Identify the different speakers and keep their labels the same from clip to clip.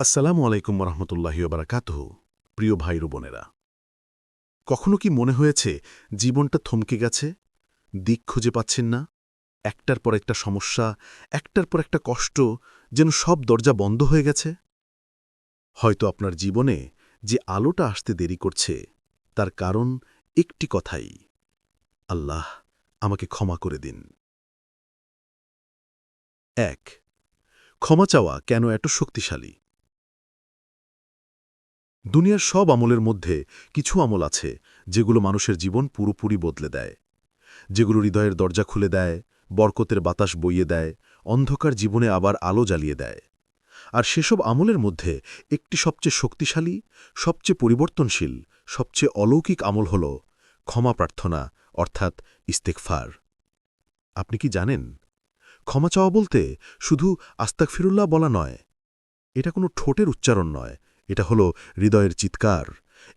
Speaker 1: আসসালামু আলাইকুম রহমতুল্লাহি বারাকাতুহ প্রিয় ভাই বোনেরা। কখনো কি মনে হয়েছে জীবনটা থমকে গেছে? দিক খুঁজে পাচ্ছেন না? একটার পর একটা সমস্যা, একটার পর একটা কষ্ট, যেন সব দরজা বন্ধ হয়ে গেছে? হয়তো আপনার জীবনে যে আলোটা আসতে দেরি করছে, তার কারণ একটি কথাই। আল্লাহ আমাকে ক্ষমা করে দিন। এক, ক্ষমা চাওয়া কেন এত শক্তিশালী? দুনিয়ার সব আমলের মধ্যে কিছু আমল আছে, যেগুলো মানুষের জীবন পুরোপুরি বদলে দেয়। যেগুলো হৃদয়ের দরজা খুলে দেয়, বরকতের বাতাস বইয়ে দেয়, অন্ধকার জীবনে আবার আলো জ্বালিয়ে দেয়। আর সেসব আমলের মধ্যে একটি সবচেয়ে শক্তিশালী, সবচেয়ে পরিবর্তনশীল, সবচেয়ে অলৌকিক আমল হল ক্ষমা প্রার্থনা, অর্থাৎ ইস্তেকফার আপনি কি জানেন? ক্ষমা চাওয়া বলতে শুধু আস্তাক ফিরুল্লাহ বলা নয়, এটা কোনো ঠোঁটের উচ্চারণ নয় এটা হল হৃদয়ের চিৎকার,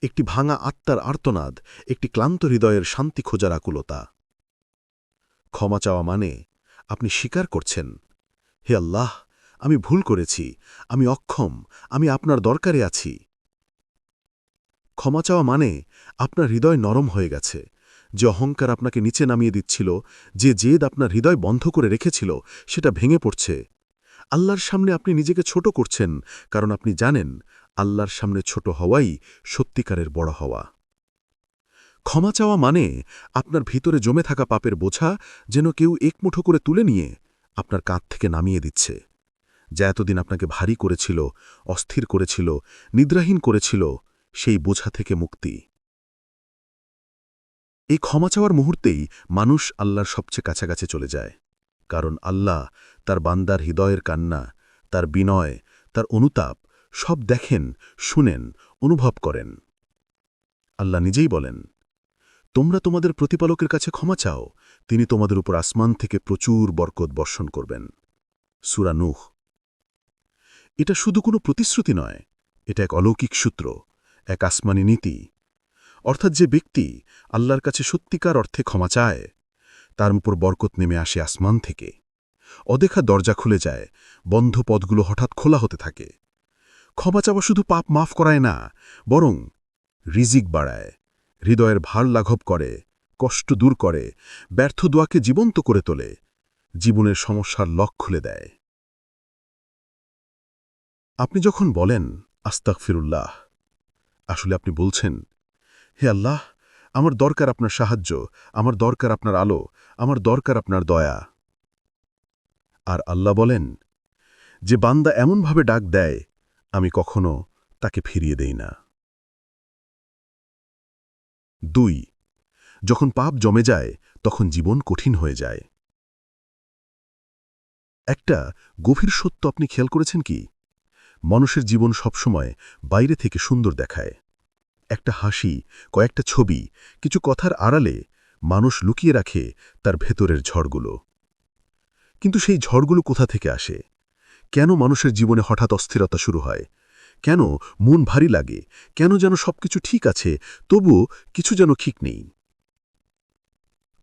Speaker 1: একটি ভাঙা আত্মার আর্তনাদ, একটি ক্লান্ত হৃদয়ের শান্তি খোঁজার আকুলতা। ক্ষমা চাওয়া মানে আপনি স্বীকার করছেন, হে আল্লাহ, আমি ভুল করেছি, আমি অক্ষম, আমি আপনার দরকারে আছি। ক্ষমা চাওয়া মানে আপনার হৃদয় নরম হয়ে গেছে, যে অহংকার আপনাকে নিচে নামিয়ে দিচ্ছিল, যে জেদ আপনার হৃদয় বন্ধ করে রেখেছিল, সেটা ভেঙে পড়ছে। আল্লাহর সামনে আপনি নিজেকে ছোট করছেন, কারণ আপনি জানেন আল্লাহর সামনে ছোট হওয়াই সত্যিকারের বড় হওয়া। ক্ষমা চাওয়া মানে আপনার ভিতরে জমে থাকা পাপের বোঝা যেন কেউ একমুঠো করে তুলে নিয়ে আপনার কাঁধ থেকে নামিয়ে দিচ্ছে। যা এতদিন আপনাকে ভারী করেছিল, অস্থির করেছিল, নিদ্রাহীন করেছিল, সেই বোঝা থেকে মুক্তি। এই ক্ষমা চাওয়ার মুহূর্তেই মানুষ আল্লাহর সবচেয়ে কাছাকাছি চলে যায়। কারণ আল্লাহ তার বান্দার হৃদয়ের কান্না, তার বিনয়, তার অনুতাপ সব দেখেন, শুনেন, অনুভব করেন। আল্লাহ নিজেই বলেন, তোমরা তোমাদের প্রতিপালকের কাছে ক্ষমা চাও, তিনি তোমাদের উপর আসমান থেকে প্রচুর বরকত বর্ষণ করবেন। সুরা নুহ। এটা শুধু কোনো প্রতিশ্রুতি নয়, এটা এক অলৌকিক সূত্র, এক আসমানি নীতি। অর্থাৎ যে ব্যক্তি আল্লাহর কাছে সত্যিকার অর্থে ক্ষমা চায়, তার উপর বরকত নেমে আসে আসমান থেকে। অদেখা দরজা খুলে যায়, বন্ধ পদগুলো হঠাৎ খোলা হতে থাকে। ক্ষমা চাওয়া শুধু পাপ মাফ করায় না, বরং রিজিক বাড়ায়, হৃদয়ের ভার লাঘব করে, কষ্ট দূর করে, ব্যর্থ দোয়াকে জীবন্ত করে তোলে, জীবনের সমস্যার লক খুলে দেয়। আপনি যখন বলেন আস্তাক ফিরুল্লাহ আসলে আপনি বলছেন, হে আল্লাহ, আমার দরকার আপনার সাহায্য, আমার দরকার আপনার আলো, আমার দরকার আপনার দয়া। আর আল্লাহ বলেন, যে বান্দা এমনভাবে ডাক দেয় আমি কখনো তাকে ফিরিয়ে দেই না। দুই, যখন পাপ জমে যায়, তখন জীবন কঠিন হয়ে যায়। একটা গভীর সত্য আপনি খেয়াল করেছেন কি? মানুষের জীবন সবসময় বাইরে থেকে সুন্দর দেখায়। একটা হাসি, কয়েকটা ছবি, কিছু কথার আড়ালে মানুষ লুকিয়ে রাখে তার ভেতরের ঝড়গুলো। কিন্তু সেই ঝড়গুলো কোথা থেকে আসে? কেন মানুষের জীবনে হঠাৎ অস্থিরতা শুরু হয়? কেন মন ভারী লাগে? কেন যেন সবকিছু ঠিক আছে? তবুও কিছু যেন ঠিক নেই।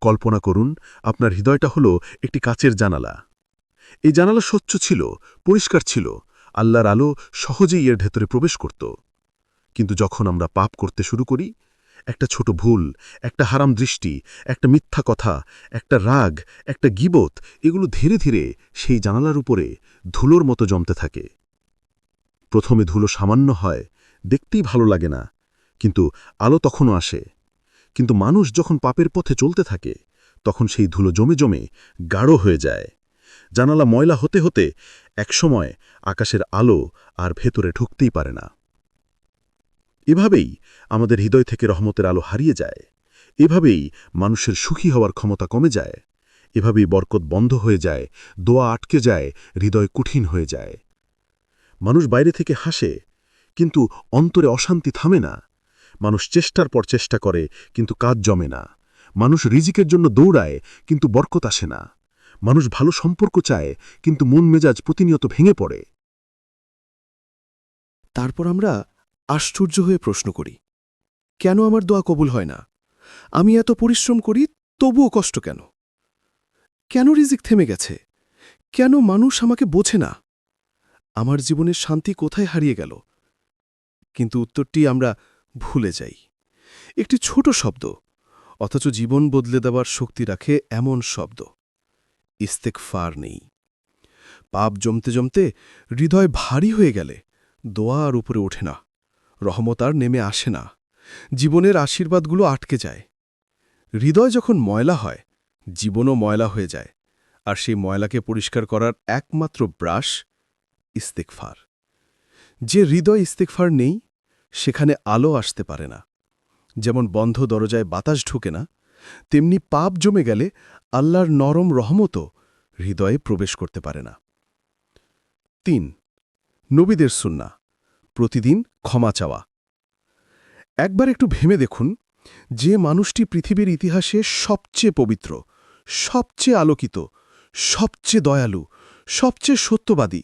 Speaker 1: কল্পনা করুন, আপনার হৃদয়টা হল একটি কাচের জানালা। এই জানালা স্বচ্ছ ছিল, পরিষ্কার ছিল, আল্লাহর আলো সহজেই এর ভেতরে প্রবেশ করত। কিন্তু যখন আমরা পাপ করতে শুরু করি একটা ছোট ভুল, একটা হারাম দৃষ্টি, একটা মিথ্যা কথা, একটা রাগ, একটা গিবত, এগুলো ধীরে ধীরে সেই জানালার উপরে ধুলোর মতো জমতে থাকে। প্রথমে ধুলো সামান্য হয়, দেখতেই ভালো লাগে না, কিন্তু আলো তখনও আসে। কিন্তু মানুষ যখন পাপের পথে চলতে থাকে, তখন সেই ধুলো জমে জমে গাঢ় হয়ে যায়। জানালা ময়লা হতে হতে একসময় আকাশের আলো আর ভেতরে ঢুকতেই পারে না। এভাবেই আমাদের হৃদয় থেকে রহমতের আলো হারিয়ে যায়। এভাবেই মানুষের সুখী হওয়ার ক্ষমতা কমে যায়। এভাবেই বরকত বন্ধ হয়ে যায়, দোয়া আটকে যায়, হৃদয় কঠিন হয়ে যায়। মানুষ বাইরে থেকে হাসে, কিন্তু অন্তরে অশান্তি থামে না। মানুষ চেষ্টার পর চেষ্টা করে, কিন্তু কাজ জমে না। মানুষ রিজিকের জন্য দৌড়ায়, কিন্তু বরকত আসে না। মানুষ ভালো সম্পর্ক চায়, কিন্তু মন মেজাজ প্রতিনিয়ত ভেঙে পড়ে।
Speaker 2: তারপর আমরা আশ্চর্য হয়ে প্রশ্ন করি, কেন আমার দোয়া কবুল হয় না? আমি এত পরিশ্রম করি, তবুও কষ্ট কেন? কেন রিজিক থেমে গেছে? কেন মানুষ আমাকে বোঝে না?
Speaker 1: আমার জীবনের শান্তি কোথায় হারিয়ে গেল? কিন্তু উত্তরটি আমরা ভুলে যাই। একটি ছোট শব্দ, অথচ জীবন বদলে দেওয়ার শক্তি রাখে এমন শব্দ। ইস্তেক ফার নেই। পাপ জমতে জমতে হৃদয় ভারী হয়ে গেলে দোয়া আর উপরে ওঠে না। রহমত আর নেমে আসে না। জীবনের আশীর্বাদগুলো আটকে যায়। হৃদয় যখন ময়লা হয়, জীবনও ময়লা হয়ে যায়, আর সেই ময়লাকে পরিষ্কার করার একমাত্র ব্রাশ ইস্তেকফার যে হৃদয় ইস্তেকফার নেই, সেখানে আলো আসতে পারে না। যেমন বন্ধ দরজায় বাতাস ঢুকে না, তেমনি পাপ জমে গেলে আল্লাহর নরম রহমতও হৃদয়ে প্রবেশ করতে পারে না। তিন, নবীদের সুন্না প্রতিদিন ক্ষমা চাওয়া। একবার একটু ভেবে দেখুন, যে মানুষটি পৃথিবীর ইতিহাসে সবচেয়ে পবিত্র, সবচেয়ে আলোকিত, সবচেয়ে দয়ালু, সবচেয়ে সত্যবাদী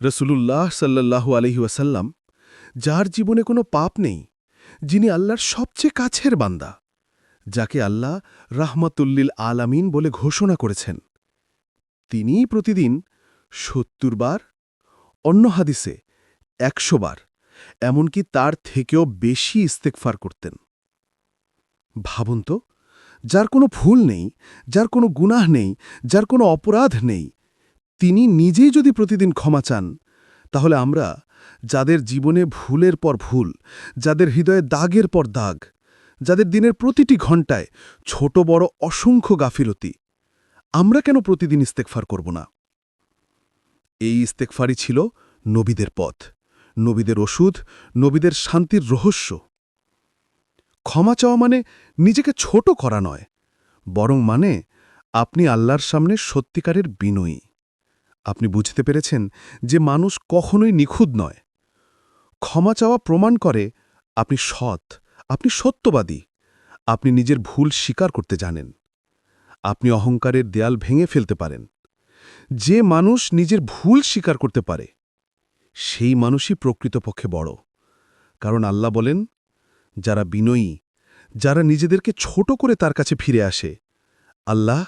Speaker 1: রসুলুল্লাহ সাল্লাল্লাহু আলহিউসাল্লাম যার জীবনে কোনো পাপ নেই, যিনি আল্লাহর সবচেয়ে কাছের বান্দা, যাকে আল্লাহ রাহমাতুল্লিল আলামিন বলে ঘোষণা করেছেন। তিনিই প্রতিদিন সত্তর বার, অন্য হাদিসে একশো বার এমনকি তার থেকেও বেশি ইস্তেকফার করতেন। ভাবুন তো, যার কোনো ভুল নেই, যার কোনো গুনাহ নেই, যার কোনো অপরাধ নেই, তিনি নিজেই যদি প্রতিদিন ক্ষমা চান, তাহলে আমরা, যাদের জীবনে ভুলের পর ভুল, যাদের হৃদয়ে দাগের পর দাগ, যাদের দিনের প্রতিটি ঘণ্টায় ছোট বড় অসংখ্য গাফিলতি, আমরা কেন প্রতিদিন ইস্তেকফার করব না? এই ইস্তেকফারই ছিল নবীদের পথ। নবীদের ওষুধ, নবীদের শান্তির রহস্য। ক্ষমা চাওয়া মানে নিজেকে ছোট করা নয়, বরং মানে আপনি আল্লাহর সামনে সত্যিকারের বিনয়ী। আপনি বুঝতে পেরেছেন যে মানুষ কখনোই নিখুঁত নয়। ক্ষমা চাওয়া প্রমাণ করে আপনি সৎ, আপনি সত্যবাদী, আপনি নিজের ভুল স্বীকার করতে জানেন। আপনি অহংকারের দেয়াল ভেঙে ফেলতে পারেন। যে মানুষ নিজের ভুল স্বীকার করতে পারে সেই মানুষই প্রকৃতপক্ষে বড়। কারণ আল্লাহ বলেন, যারা বিনয়ী, যারা নিজেদেরকে ছোট করে তার কাছে ফিরে আসে, আল্লাহ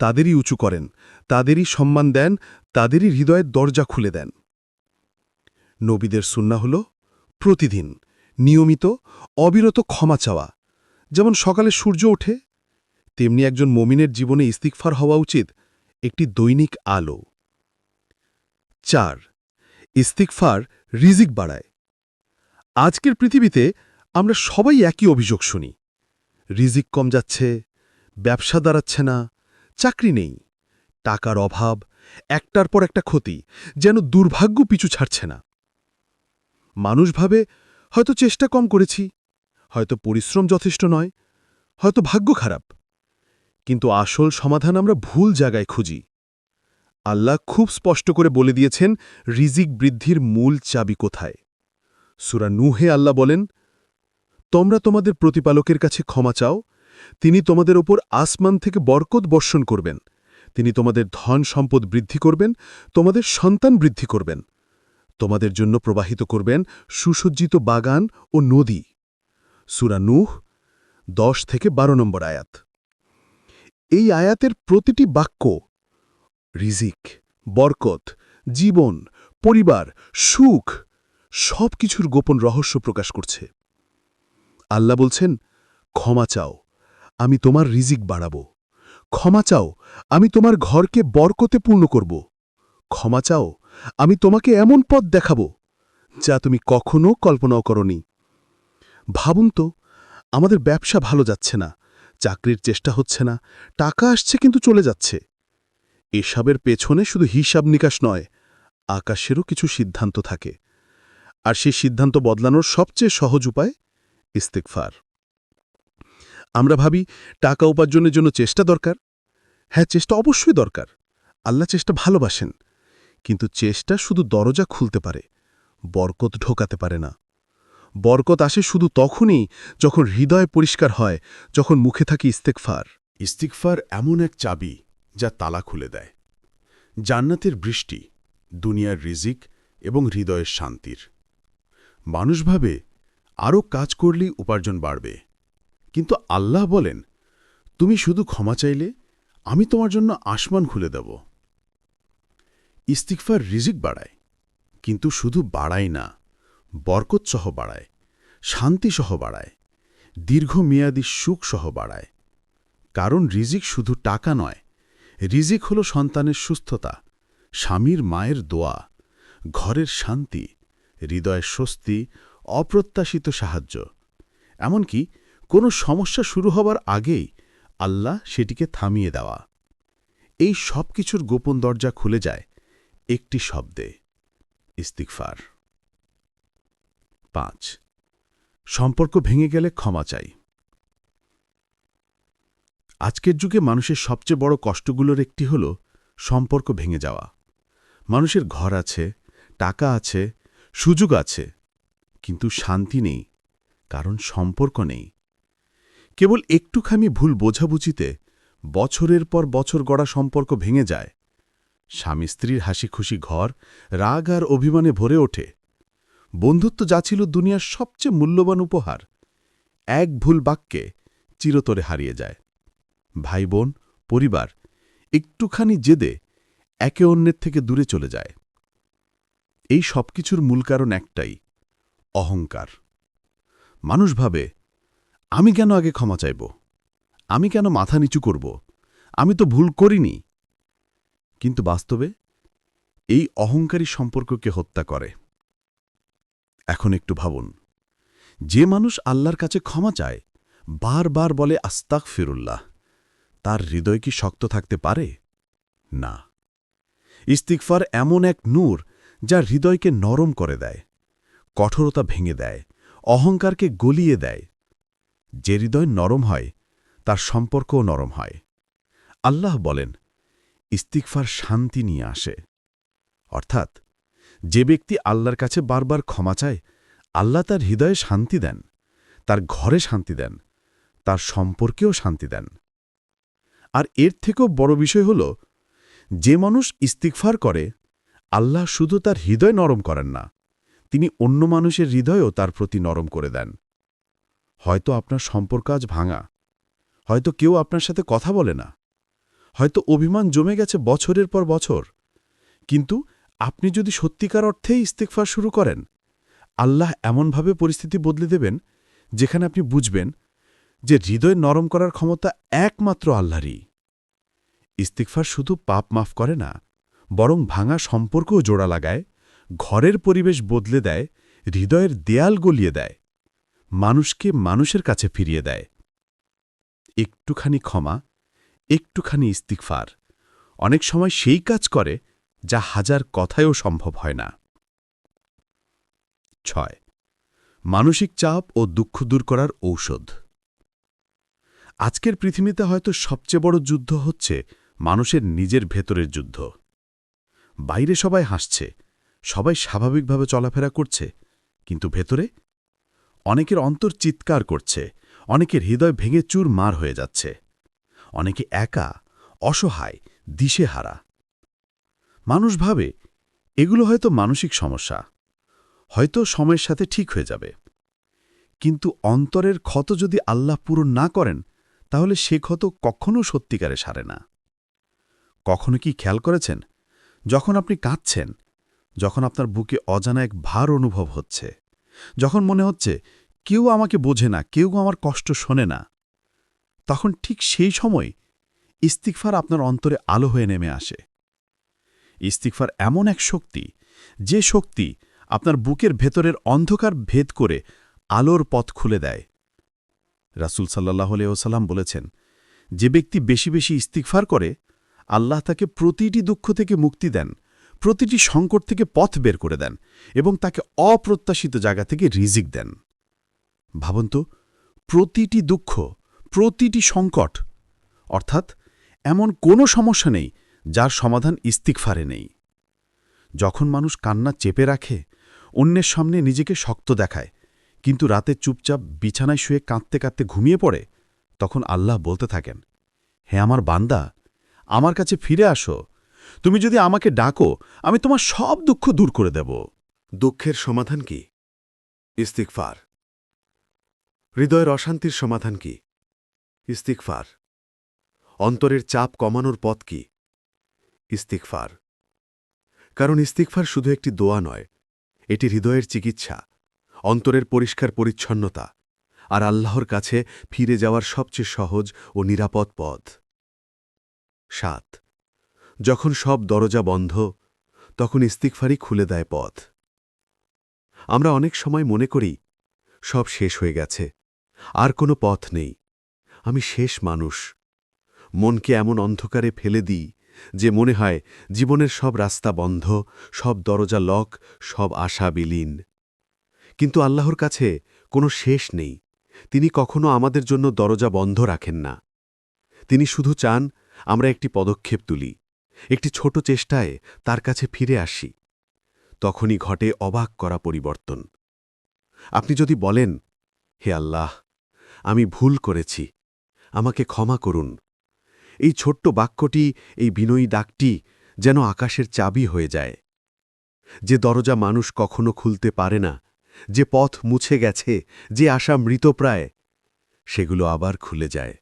Speaker 1: তাদেরই উঁচু করেন, তাদেরই সম্মান দেন, তাদেরই হৃদয়ের দরজা খুলে দেন। নবীদের সুন্না হল প্রতিদিন, নিয়মিত, অবিরত ক্ষমা চাওয়া। যেমন সকালে সূর্য ওঠে, তেমনি একজন মমিনের জীবনে ইস্তিকফার হওয়া উচিত একটি দৈনিক আলো। চার ইস্তিকফার রিজিক বাড়ায়। আজকের পৃথিবীতে আমরা সবাই একই অভিযোগ শুনি। রিজিক কম যাচ্ছে, ব্যবসা দাঁড়াচ্ছে না, চাকরি নেই, টাকার অভাব, একটার পর একটা ক্ষতি, যেন দুর্ভাগ্য পিছু ছাড়ছে না। মানুষ ভাবে, হয়তো চেষ্টা কম করেছি, হয়তো পরিশ্রম যথেষ্ট নয়, হয়তো ভাগ্য খারাপ। কিন্তু আসল সমাধান আমরা ভুল জায়গায় খুঁজি। আল্লাহ খুব স্পষ্ট করে বলে দিয়েছেন, রিজিক বৃদ্ধির মূল চাবি কোথায়? সুরা নুহে আল্লাহ বলেন, তোমরা তোমাদের প্রতিপালকের কাছে ক্ষমা চাও, তিনি তোমাদের ওপর আসমান থেকে বরকত বর্ষণ করবেন, তিনি তোমাদের ধন সম্পদ বৃদ্ধি করবেন, তোমাদের সন্তান বৃদ্ধি করবেন, তোমাদের জন্য প্রবাহিত করবেন সুসজ্জিত বাগান ও নদী। সুরা নুহ, দশ থেকে বারো নম্বর আয়াত। এই আয়াতের প্রতিটি বাক্য রিজিক, বরকত, জীবন, পরিবার, সুখ সব কিছুর গোপন রহস্য প্রকাশ করছে। আল্লাহ বলছেন, ক্ষমা চাও, আমি তোমার রিজিক বাড়াব। ক্ষমা চাও, আমি তোমার ঘরকে বরকতে পূর্ণ করব। ক্ষমা চাও, আমি তোমাকে এমন পথ দেখাব, যা তুমি কখনো কল্পনাও করনি। ভাবুন তো, আমাদের ব্যবসা ভালো যাচ্ছে না, চাকরির চেষ্টা হচ্ছে না, টাকা আসছে কিন্তু চলে যাচ্ছে। এসবের পেছনে শুধু হিসাব নিকাশ নয়, আকাশেরও কিছু সিদ্ধান্ত থাকে। আর সেই সিদ্ধান্ত বদলানোর সবচেয়ে সহজ উপায় ইস্তেকফার আমরা ভাবি, টাকা উপার্জনের জন্য চেষ্টা দরকার। হ্যাঁ চেষ্টা অবশ্যই দরকার। আল্লাহ চেষ্টা ভালোবাসেন। কিন্তু চেষ্টা শুধু দরজা খুলতে পারে, বরকত ঢোকাতে পারে না। বরকত আসে শুধু তখনই যখন হৃদয় পরিষ্কার হয়, যখন মুখে থাকে ইস্তেকফার
Speaker 3: ইস্তিকফার এমন এক চাবি যা তালা খুলে দেয়। জান্নাতের বৃষ্টি, দুনিয়ার রিজিক এবং হৃদয়ের শান্তির। মানুষ ভাবে আরও কাজ করলেই উপার্জন বাড়বে। কিন্তু আল্লাহ বলেন, তুমি শুধু ক্ষমা চাইলে আমি তোমার জন্য আসমান খুলে দেব। ইস্তিকফার রিজিক বাড়ায়,
Speaker 1: কিন্তু শুধু বাড়ায় না বরকতসহ বাড়ায় শান্তিসহ বাড়ায়, দীর্ঘমেয়াদী সুখসহ বাড়ায়। কারণ রিজিক শুধু টাকা নয় রিজিক হল সন্তানের সুস্থতা, স্বামীর মায়ের দোয়া, ঘরের শান্তি, হৃদয়ের স্বস্তি, অপ্রত্যাশিত সাহায্য। এমনকি কোনো সমস্যা শুরু হবার আগেই আল্লাহ সেটিকে থামিয়ে দেওয়া। এই সব কিছুর গোপন দরজা খুলে যায় একটি শব্দে। ইস্তিকফার পাঁচ। সম্পর্ক ভেঙে গেলে ক্ষমা চাই। আজকের যুগে মানুষের সবচেয়ে বড় কষ্টগুলোর একটি হল সম্পর্ক ভেঙে যাওয়া। মানুষের ঘর আছে, টাকা আছে, সুযোগ আছে, কিন্তু শান্তি নেই, কারণ সম্পর্ক নেই। কেবল একটুখানি ভুল বোঝাবুঝিতে বছরের পর বছর গড়া সম্পর্ক ভেঙে যায়। স্বামী স্ত্রীর হাসি খুশি ঘর, রাগ আর অভিমানে ভরে ওঠে। বন্ধুত্ব যা ছিল দুনিয়ার সবচেয়ে মূল্যবান উপহার, এক ভুল বাক্যে চিরতরে হারিয়ে যায়। ভাই বোন পরিবার একটুখানি জেদে একে অন্যের থেকে দূরে চলে যায়। এই সব কিছুর মূল কারণ একটাই, অহংকার। মানুষ ভাবে, আমি কেন আগে ক্ষমা চাইব? আমি কেন মাথা নিচু করব? আমি তো ভুল করিনি। কিন্তু বাস্তবে এই অহংকারী সম্পর্ককে হত্যা করে। এখন একটু ভাবুন, যে মানুষ আল্লাহর কাছে ক্ষমা চায়, বারবার বলে আস্তাক ফিরুল্লাহ তার হৃদয় কি শক্ত থাকতে পারে? না। ইস্তিকফার এমন এক নূর যা হৃদয়কে নরম করে দেয়, কঠোরতা ভেঙে দেয়, অহংকারকে গলিয়ে দেয়। যে হৃদয় নরম হয়, তার সম্পর্কও নরম হয়। আল্লাহ বলেন ইস্তিকফার শান্তি নিয়ে আসে। অর্থাৎ, যে ব্যক্তি আল্লাহর কাছে বারবার ক্ষমা চায়, আল্লাহ তার হৃদয়ে শান্তি দেন, তার ঘরে শান্তি দেন, তার সম্পর্কেও শান্তি দেন। আর এর থেকেও বড় বিষয় হল, যে মানুষ ইস্তিকফার করে, আল্লাহ শুধু তার হৃদয় নরম করেন না, তিনি অন্য মানুষের হৃদয়ও তার প্রতি নরম করে দেন। হয়তো আপনার সম্পর্ক আজ ভাঙা, হয়তো কেউ আপনার সাথে কথা বলে না, হয়তো অভিমান জমে গেছে বছরের পর বছর, কিন্তু আপনি যদি সত্যিকার অর্থেই ইস্তেকফার শুরু করেন, আল্লাহ এমনভাবে পরিস্থিতি বদলে দেবেন, যেখানে আপনি বুঝবেন যে হৃদয় নরম করার ক্ষমতা একমাত্র আল্লাহরই। ইস্তিকফার শুধু পাপ মাফ করে না, বরং ভাঙা সম্পর্কও জোড়া লাগায়, ঘরের পরিবেশ বদলে দেয়, হৃদয়ের দেয়াল গলিয়ে দেয়, মানুষকে মানুষের কাছে ফিরিয়ে দেয়। একটুখানি ক্ষমা, একটুখানি ইস্তিকফার অনেক সময় সেই কাজ করে যা হাজার কথায়ও সম্ভব হয় না। ছয়, মানসিক চাপ ও দুঃখ দূর করার ঔষধ। আজকের পৃথিবীতে হয়তো সবচেয়ে বড় যুদ্ধ হচ্ছে মানুষের নিজের ভেতরের যুদ্ধ। বাইরে সবাই হাসছে, সবাই স্বাভাবিকভাবে চলাফেরা করছে, কিন্তু ভেতরে? অনেকের অন্তর চিৎকার করছে, অনেকের হৃদয় ভেঙে চুর মার হয়ে যাচ্ছে, অনেকে একা, অসহায়, দিশেহারা। মানুষ ভাবে, এগুলো হয়তো মানসিক সমস্যা, হয়তো সময়ের সাথে ঠিক হয়ে যাবে। কিন্তু অন্তরের ক্ষত যদি আল্লাহ পূরণ না করেন তাহলে সে ক্ষত কখনও সত্যিকারে সারে না। কখনো কি খেয়াল করেছেন? যখন আপনি কাঁদছেন, যখন আপনার বুকে অজানা এক ভার অনুভব হচ্ছে, যখন মনে হচ্ছে কেউ আমাকে বোঝে না, কেউ আমার কষ্ট শোনে না, তখন ঠিক সেই সময় ইস্তিকফার আপনার অন্তরে আলো হয়ে নেমে আসে। ইস্তিকফার এমন এক শক্তি, যে শক্তি আপনার বুকের ভেতরের অন্ধকার ভেদ করে আলোর পথ খুলে দেয়। রাসুল সাল্লাহ ওসাল্লাম বলেছেন, যে ব্যক্তি বেশি বেশি ইস্তিকফার করে, আল্লাহ তাকে প্রতিটি দুঃখ থেকে মুক্তি দেন, প্রতিটি সংকট থেকে পথ বের করে দেন এবং তাকে অপ্রত্যাশিত জায়গা থেকে রিজিক দেন। ভাবুন তো, প্রতিটি দুঃখ, প্রতিটি সংকট, অর্থাৎ এমন কোনো সমস্যা নেই যার সমাধান ইস্তিকফারে নেই। যখন মানুষ কান্না চেপে রাখে, অন্যের সামনে নিজেকে শক্ত দেখায় কিন্তু রাতে চুপচাপ বিছানায় শুয়ে কাঁদতে কাঁদতে ঘুমিয়ে পড়ে, তখন আল্লাহ বলতে থাকেন, হে আমার বান্দা, আমার কাছে ফিরে আসো। তুমি যদি আমাকে ডাকো, আমি তোমার সব দুঃখ দূর করে দেব।
Speaker 4: দুঃখের সমাধান কি? ইস্তিকফার হৃদয়ের অশান্তির সমাধান কি? ইস্তিকফার অন্তরের চাপ কমানোর পথ কি? ইস্তিকফার কারণ ইস্তিকফার শুধু একটি দোয়া নয়, এটি হৃদয়ের চিকিৎসা। অন্তরের পরিষ্কার পরিচ্ছন্নতা আর আল্লাহর কাছে ফিরে যাওয়ার সবচেয়ে সহজ ও নিরাপদ পথ। সাত। যখন সব দরজা বন্ধ, তখন ইস্তিকফারই খুলে দেয় পথ। আমরা অনেক সময় মনে করি, সব শেষ হয়ে গেছে, আর কোনো পথ নেই। আমি শেষ মানুষ। মনকে এমন অন্ধকারে ফেলে দিই যে মনে হয়, জীবনের সব রাস্তা বন্ধ, সব দরজা লক সব আশা বিলীন। কিন্তু আল্লাহর কাছে কোনো শেষ নেই। তিনি কখনো আমাদের জন্য দরজা বন্ধ রাখেন না। তিনি শুধু চান আমরা একটি পদক্ষেপ তুলি, একটি ছোট চেষ্টায় তার কাছে ফিরে আসি। তখনই ঘটে অবাক করা পরিবর্তন। আপনি যদি বলেন, হে আল্লাহ, আমি ভুল করেছি, আমাকে ক্ষমা করুন। এই ছোট্ট বাক্যটি, এই বিনয়ী ডাকটি যেন আকাশের চাবি হয়ে যায়। যে দরজা মানুষ কখনো খুলতে পারে না যে পথ মুছে গেছে, যে আশা মৃতপ্রায় সেগুলো আবার খুলে যায়।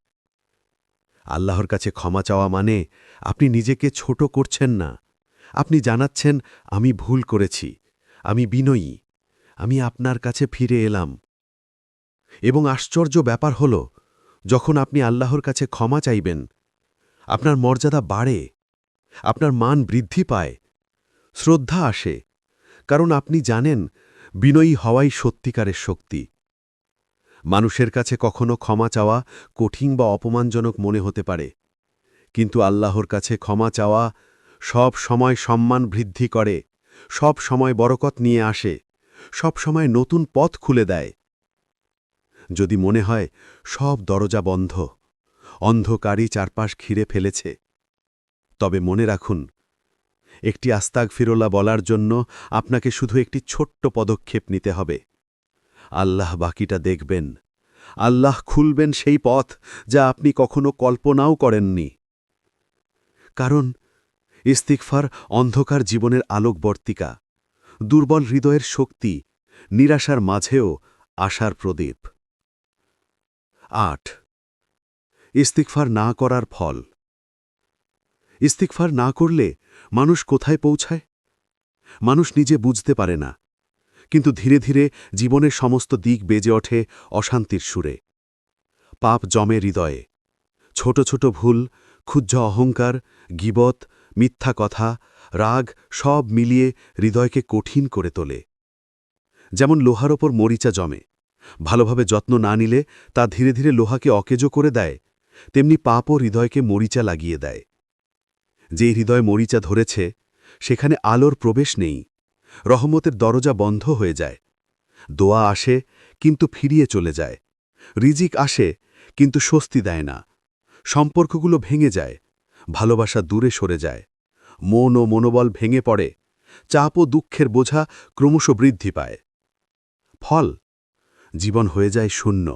Speaker 4: আল্লাহর কাছে ক্ষমা চাওয়া মানে আপনি নিজেকে ছোট করছেন না। আপনি জানাচ্ছেন, আমি ভুল করেছি, আমি বিনয়ী, আমি আপনার কাছে ফিরে এলাম। এবং আশ্চর্য ব্যাপার হল, যখন আপনি আল্লাহর কাছে ক্ষমা চাইবেন, আপনার মর্যাদা বাড়ে, আপনার মান বৃদ্ধি পায়, শ্রদ্ধা আসে, কারণ আপনি জানেন বিনয়ী হওয়াই সত্যিকারের শক্তি। মানুষের কাছে কখনো ক্ষমা চাওয়া কঠিন বা অপমানজনক মনে হতে পারে। কিন্তু আল্লাহর কাছে ক্ষমা চাওয়া সব সময় সম্মান বৃদ্ধি করে, সব সময় বরকত নিয়ে আসে, সব সময় নতুন পথ খুলে দেয়। যদি মনে হয় সব দরজা বন্ধ, অন্ধকারই চারপাশ ঘিরে ফেলেছে, তবে মনে রাখুন একটি আস্তাক ফিরোলা বলার জন্য আপনাকে শুধু একটি ছোট্ট পদক্ষেপ নিতে হবে। আল্লাহ বাকিটা দেখবেন। আল্লাহ খুলবেন সেই পথ যা আপনি কখনো কল্পনাও করেননি। কারণ ইস্তিকফার অন্ধকার জীবনের আলোকবর্তিকা, দুর্বল হৃদয়ের শক্তি, নিরাশার মাঝেও আশার প্রদীপ। আট ইস্তিকফার না করার ফল। ইস্তিকফার না করলে মানুষ কোথায় পৌঁছায়? মানুষ নিজে বুঝতে পারে না। কিন্তু ধীরে ধীরে জীবনের সমস্ত দিক বেজে ওঠে অশান্তির সুরে। পাপ জমে হৃদয়ে। ছোট ছোট ভুল ক্ষুজ্জ অহংকার, গিবত, মিথ্যা কথা, রাগ সব মিলিয়ে হৃদয়কে কঠিন করে তোলে। যেমন লোহার ওপর মরিচা জমে। ভালোভাবে যত্ন না নিলে তা ধীরে ধীরে লোহাকে অকেজো করে দেয়, তেমনি পাপও হৃদয়কে মরিচা লাগিয়ে দেয়। যে হৃদয় মরিচা ধরেছে, সেখানে আলোর প্রবেশ নেই। রহমতের দরজা বন্ধ হয়ে যায়। দোয়া আসে, কিন্তু ফিরিয়ে চলে যায়। রিজিক আসে, কিন্তু স্বস্তি দেয় না। সম্পর্কগুলো ভেঙে যায়, ভালোবাসা দূরে সরে যায়। মন ও মনোবল ভেঙে পড়ে, চাপ ও দুঃখের বোঝা ক্রমশ বৃদ্ধি পায়। ফল, জীবন হয়ে যায় শূন্য।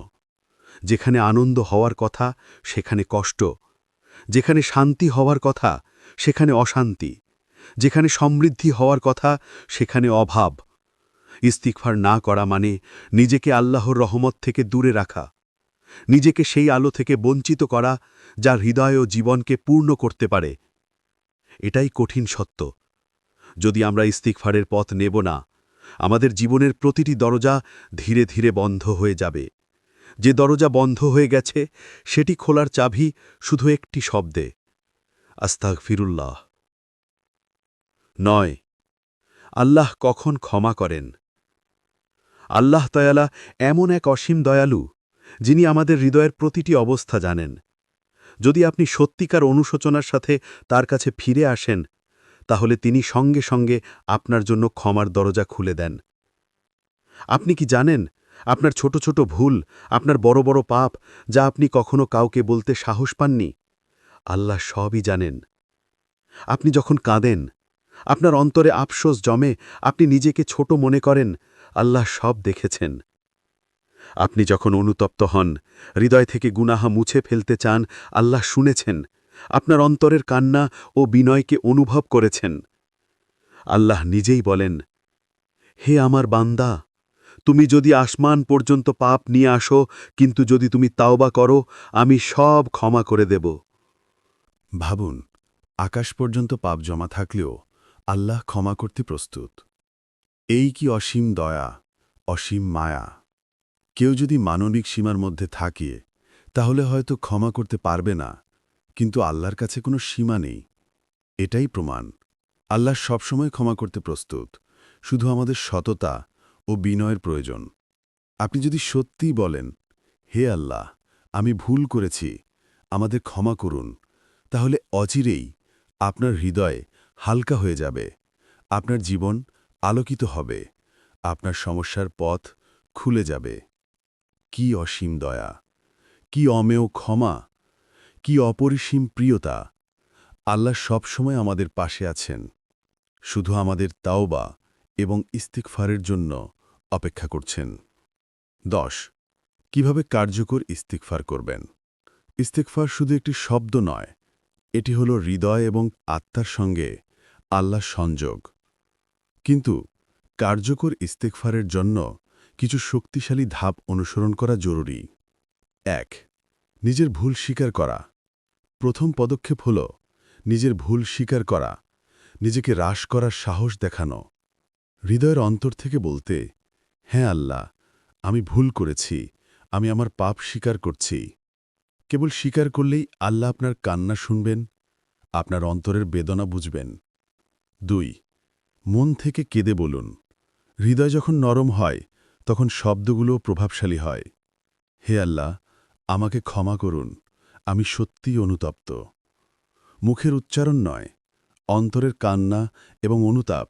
Speaker 4: যেখানে আনন্দ হওয়ার কথা, সেখানে কষ্ট। যেখানে শান্তি হওয়ার কথা সেখানে অশান্তি। যেখানে সমৃদ্ধি হওয়ার কথা, সেখানে অভাব। ইস্তিকফার না করা মানে নিজেকে আল্লাহর রহমত থেকে দূরে রাখা। নিজেকে সেই আলো থেকে বঞ্চিত করা যা হৃদয় ও জীবনকে পূর্ণ করতে পারে। এটাই কঠিন সত্য। যদি আমরা ইস্তিকফারের পথ নেব না, আমাদের জীবনের প্রতিটি দরজা ধীরে ধীরে বন্ধ হয়ে যাবে। যে দরজা বন্ধ হয়ে গেছে, সেটি খোলার চাবি শুধু একটি শব্দে। আস্তাক ফিরুল্লাহ নয়, আল্লাহ কখন ক্ষমা করেন? আল্লাহ তয়ালা এমন এক অসীম দয়ালু, যিনি আমাদের হৃদয়ের প্রতিটি অবস্থা জানেন। যদি আপনি সত্যিকার অনুশোচনার সাথে তার কাছে ফিরে আসেন, তাহলে তিনি সঙ্গে সঙ্গে আপনার জন্য ক্ষমার দরজা খুলে দেন। আপনি কি জানেন, আপনার ছোট ছোট ভুল, আপনার বড় বড় পাপ, যা আপনি কখনো কাউকে বলতে সাহস পাননি? আল্লাহ সবই জানেন। আপনি যখন কাঁদেন, আপনার অন্তরে আফসোস জমে, আপনি নিজেকে ছোট মনে করেন, আল্লাহ সব দেখেছেন। আপনি যখন অনুতপ্ত হন, হৃদয় থেকে গুনাহা মুছে ফেলতে চান, আল্লাহ শুনেছেন, আপনার অন্তরের কান্না ও বিনয়কে অনুভব করেছেন। আল্লাহ নিজেই বলেন, হে আমার বান্দা, তুমি যদি আসমান পর্যন্ত পাপ নিয়ে আসো, কিন্তু যদি তুমি তাওবা করো, আমি সব ক্ষমা করে দেব।
Speaker 1: ভাবুন, আকাশ পর্যন্ত পাপ জমা থাকলেও আল্লাহ ক্ষমা করতে প্রস্তুত। এই কি অসীম দয়া, অসীম মায়া? কেউ যদি মানবিক সীমার মধ্যে থাকে, তাহলে হয়তো ক্ষমা করতে পারবে না, কিন্তু আল্লাহর কাছে কোনো সীমা নেই। এটাই প্রমাণ। আল্লাহ সবসময় ক্ষমা করতে প্রস্তুত, শুধু আমাদের সততা ও বিনয়ের প্রয়োজন। আপনি যদি সত্যিই বলেন, হে আল্লাহ, আমি ভুল করেছি, আমাদের ক্ষমা করুন। তাহলে অচিরেই আপনার হৃদয় হালকা হয়ে যাবে। আপনার জীবন আলোকিত হবে। আপনার সমস্যার পথ খুলে যাবে। কি অসীম দয়া, কি অমেয় ক্ষমা, কি অপরিসীম প্রিয়তা। আল্লাহ সবসময় আমাদের পাশে আছেন। শুধু আমাদের তাওবা এবং ইস্তিকফারের জন্য অপেক্ষা করছেন। দশ, কীভাবে কার্যকর ইস্তিকফার করবেন? ইস্তিকফার শুধু একটি শব্দ নয় এটি হল হৃদয় এবং আত্মার সঙ্গে আল্লাহ সংযোগ। কিন্তু কার্যকর ইস্তেকফারের জন্য কিছু শক্তিশালী ধাপ অনুসরণ করা জরুরি। এক, নিজের ভুল স্বীকার করা। প্রথম পদক্ষেপ হল নিজের ভুল স্বীকার করা, নিজেকে হ্রাস করার সাহস দেখানো। হৃদয়ের অন্তর থেকে বলতে হ্যাঁ আল্লাহ, আমি ভুল করেছি, আমি আমার পাপ স্বীকার করছি। কেবল স্বীকার করলেই আল্লাহ আপনার কান্না শুনবেন, আপনার অন্তরের বেদনা বুঝবেন। দুই, মন থেকে কেঁদে বলুন। হৃদয় যখন নরম হয়, তখন শব্দগুলো প্রভাবশালী হয়। হে আল্লাহ, আমাকে ক্ষমা করুন, আমি সত্যিই অনুতপ্ত। মুখের উচ্চারণ নয়, অন্তরের কান্না এবং অনুতাপ,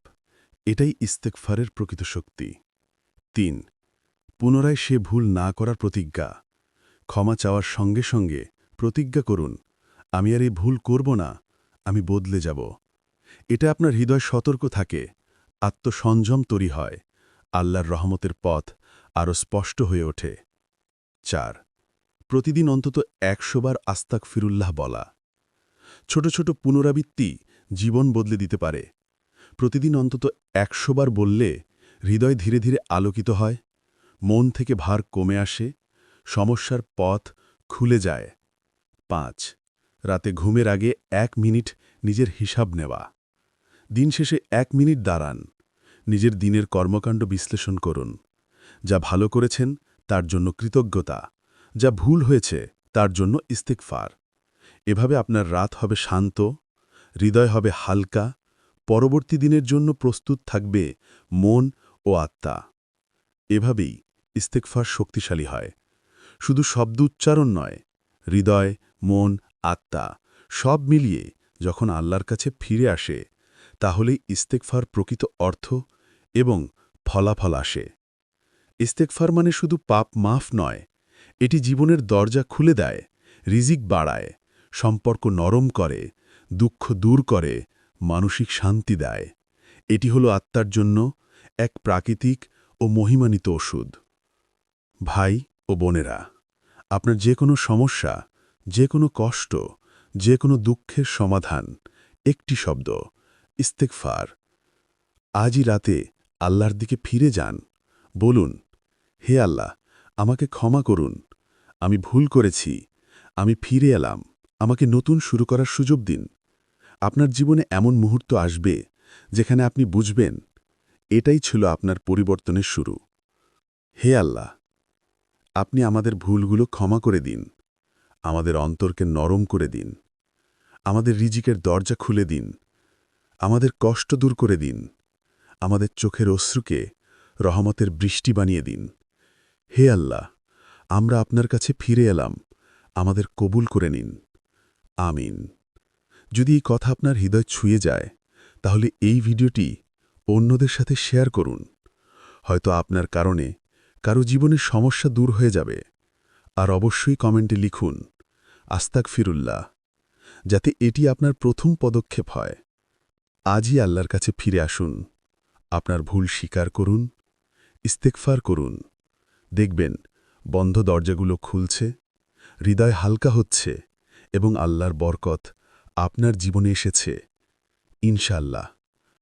Speaker 1: এটাই ইস্তেকফারের প্রকৃত শক্তি। তিন, পুনরায় সে ভুল না করার প্রতিজ্ঞা। ক্ষমা চাওয়ার সঙ্গে সঙ্গে প্রতিজ্ঞা করুন, আমি আর এই ভুল করব না, আমি বদলে যাব। এটা আপনার হৃদয় সতর্ক থাকে, আত্মসংযম তৈরি হয়, আল্লাহর রহমতের পথ আরও স্পষ্ট হয়ে ওঠে। চার, প্রতিদিন অন্তত একশোবার আস্তাক ফিরুল্লাহ বলা। ছোট ছোট পুনরাবৃত্তি জীবন বদলে দিতে পারে। প্রতিদিন অন্তত একশোবার বললে হৃদয় ধীরে ধীরে আলোকিত হয়, মন থেকে ভার কমে আসে সমস্যার পথ খুলে যায়। পাঁচ, রাতে ঘুমের আগে এক মিনিট নিজের হিসাব নেওয়া। দিন শেষে এক মিনিট দাঁড়ান। নিজের দিনের কর্মকাণ্ড বিশ্লেষণ করুন। যা ভালো করেছেন, তার জন্য কৃতজ্ঞতা। যা ভুল হয়েছে, তার জন্য ইস্তেকফার এভাবে আপনার রাত হবে শান্ত, হৃদয় হবে হালকা, পরবর্তী দিনের জন্য প্রস্তুত থাকবে মন ও আত্মা। এভাবেই ইস্তেকফার শক্তিশালী হয়। শুধু শব্দ উচ্চারণ নয়, হৃদয়, মন, আত্মা, সব মিলিয়ে যখন আল্লাহর কাছে ফিরে আসে, তাহলেই ইস্তেকফার প্রকৃত অর্থ এবং ফলাফল আসে। ইস্তেকফার মানে শুধু পাপ মাফ নয়, এটি জীবনের দরজা খুলে দেয়, রিজিক বাড়ায়, সম্পর্ক নরম করে, দুঃখ দূর করে, মানসিক শান্তি দেয়। এটি হল আত্মার জন্য এক প্রাকৃতিক ও মহিমানিত ওষুধ। ভাই বোনেরা, আপনার যে কোনো সমস্যা, যে কোনো কষ্ট, যে কোনো দুঃখের সমাধান, একটি শব্দ ইস্তেকফার আজই রাতে আল্লাহর দিকে ফিরে যান। বলুন, হে আল্লাহ, আমাকে ক্ষমা করুন। আমি ভুল করেছি। আমি ফিরে এলাম। আমাকে নতুন শুরু করার সুযোগ দিন। আপনার জীবনে এমন মুহূর্ত আসবে যেখানে আপনি বুঝবেন, এটাই ছিল আপনার পরিবর্তনের শুরু। হে আল্লাহ আপনি আমাদের ভুলগুলো ক্ষমা করে দিন। আমাদের অন্তরকে নরম করে দিন। আমাদের রিজিকের দরজা খুলে দিন। আমাদের কষ্ট দূর করে দিন। আমাদের চোখের অশ্রুকে রহমতের বৃষ্টি বানিয়ে দিন। হে আল্লাহ, আমরা আপনার কাছে ফিরে এলাম। আমাদের কবুল করে নিন। আমিন। যদি এই কথা আপনার হৃদয় ছুঁয়ে যায়, তাহলে এই ভিডিওটি অন্যদের সাথে শেয়ার করুন। হয়তো আপনার কারণে কারও জীবনের সমস্যা দূর হয়ে যাবে। আর অবশ্যই কমেন্টে লিখুন, আস্তাক ফিরুল্লাহ, যাতে এটি আপনার প্রথম পদক্ষেপ হয়। আজই আল্লাহর কাছে ফিরে আসুন, আপনার ভুল স্বীকার করুন ইস্তেকফার করুন। দেখবেন, বন্ধ দরজাগুলো খুলছে, হৃদয় হালকা হচ্ছে এবং আল্লাহর বরকত আপনার জীবনে এসেছে। ইনশাল্লাহ